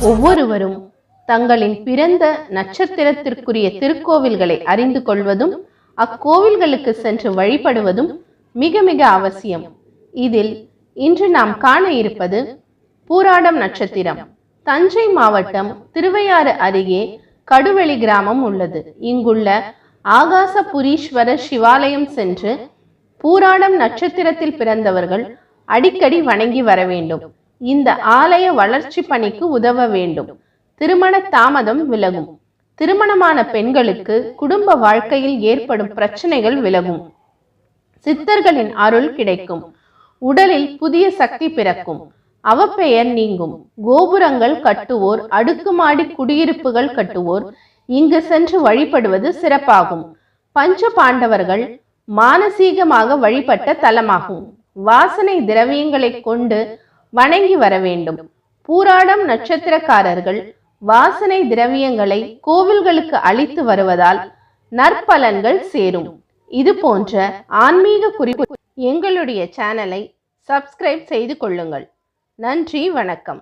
ஒவ்வொருவரும் தங்களின் பிறந்த நட்சத்திரத்திற்குரிய திருக்கோவில்களை அறிந்து கொள்வதும் அக்கோவில்களுக்கு சென்று வழிபடுவதும் மிக மிக அவசியம். இதில் இன்று நாம் காண இருப்பது பூராடம் நட்சத்திரம். தஞ்சை மாவட்டம் திருவையாறு அருகே கடுவெளி கிராமம் உள்ளது. இங்குள்ள ஆகாசபுரீஸ்வரர் சிவாலயம் சென்று பூராடம் நட்சத்திரத்தில் பிறந்தவர்கள் அடிக்கடி வணங்கி வர வேண்டும். இந்த ஆலய வளர்ச்சி பணிக்கு உதவ வேண்டும். திருமண தாமதம் விலகும். திருமணமான பெண்களுக்கு குடும்ப வாழ்க்கையில் ஏற்படும் பிரச்சனைகள் விலகும். சித்தர்களின் அருள் கிடைக்கும். உடலில் புதிய சக்தி பிறக்கும். அவப்பெயர் நீங்கும். கோபுரங்கள் கட்டுவோர் அடுக்குமாடி குடியிருப்புகள் கட்டுவோர் இங்கு சென்று வழிபடுவது சிறப்பாகும். பஞ்ச பாண்டவர்கள் மானசீகமாக வழிபட்ட தலமாகும். வாசனை திரவியங்களை கொண்டு வணங்கி வர வேண்டும். பூராடம் நட்சத்திரக்காரர்கள் வாசனை திரவியங்களை கோவில்களுக்கு அளித்து வருவதால் நற்பலன்கள் சேரும். இது போன்ற ஆன்மீக குறிப்பு எங்களுடைய சேனலை சப்ஸ்கிரைப் செய்து கொள்ளுங்கள். நன்றி வணக்கம்.